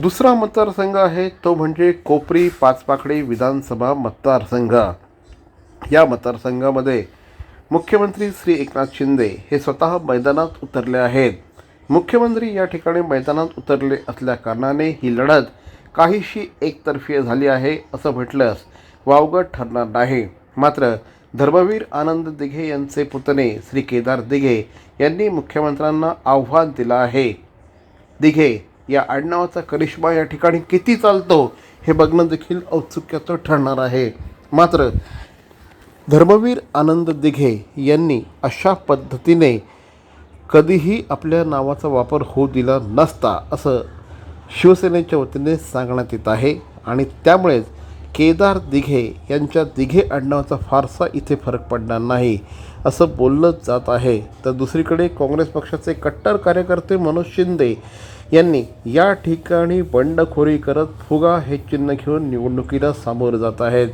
दुसरा मतदारसंघ आहे तो म्हणजे कोपरी पाचपाखडी विधानसभा मतदारसंघ. या मतदारसंघामध्ये मुख्यमंत्री श्री एकनाथ शिंदे हे स्वतः मैदानात उतरले आहेत. मुख्यमंत्री या ठिकाणी मैदानात उतरले असल्या कारणाने ही लढत काहीशी एकतर्फी झाली आहे असं म्हटल्यास वावगं ठरणार नाही. मात्र धर्मवीर आनंद दिघे यांचे पुतणे श्री केदार दिघे यांनी मुख्यमंत्र्यांना आव्हान दिलं आहे. दिघे या आडनावाचा करिश्मा या ठिकाणी किती चालतो हे बघणं देखील औत्सुक्याचं ठरणार आहे. मात्र धर्मवीर आनंद दिघे यांनी अशा पद्धतीने कधीही आपल्या नावाचा वापर होऊ दिला नसता असं शिवसेनेच्या वतीने सांगण्यात येत आहे. आणि त्यामुळेच केदार दिघे यांच्या दिघे आडनावाचा फारसा इथे फरक पडणार नाही असं बोललं जात आहे. तर दुसरीकडे काँग्रेस पक्षाचे कट्टर कार्यकर्ते मनोज शिंदे यांनी या ठिकाणी बंडखोरी करत फुगा हे चिन्ह घेऊन निवडणुकीला सामोरं जात आहेत.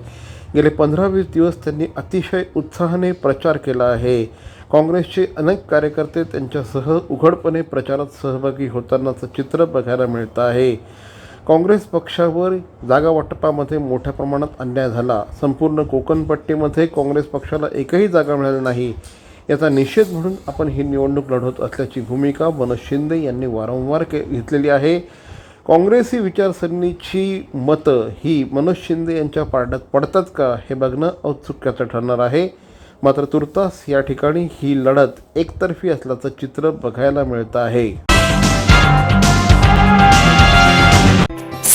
गेले पंधरा वीस दिवस त्यांनी अतिशय उत्साहाने प्रचार केला आहे. काँग्रेसचे अनेक कार्यकर्ते त्यांच्यासह उघडपणे प्रचारात सहभागी होतानाचं चित्र बघायला मिळतं आहे. काँग्रेस पक्षावर जागा वाटपामध्ये मोठ्या प्रमाणात अन्याय झाला. संपूर्ण कोकणपट्टीमध्ये काँग्रेस पक्षाला एकही जागा मिळाली नाही. याचा निषेध म्हणून आपण ही निवडणूक लढवत असल्याची भूमिका मनोज शिंदे यांनी वारंवार के घेतलेली आहे. काँग्रेसी विचारसरणीची मतं ही मनोज शिंदे यांच्या पारड्यात पडतात का हे बघणं औत्सुक्याचं ठरणार आहे. मात्र तुर्तास या ठिकाणी ही लढत एकतर्फी असल्याचं चित्र बघायला मिळतं आहे.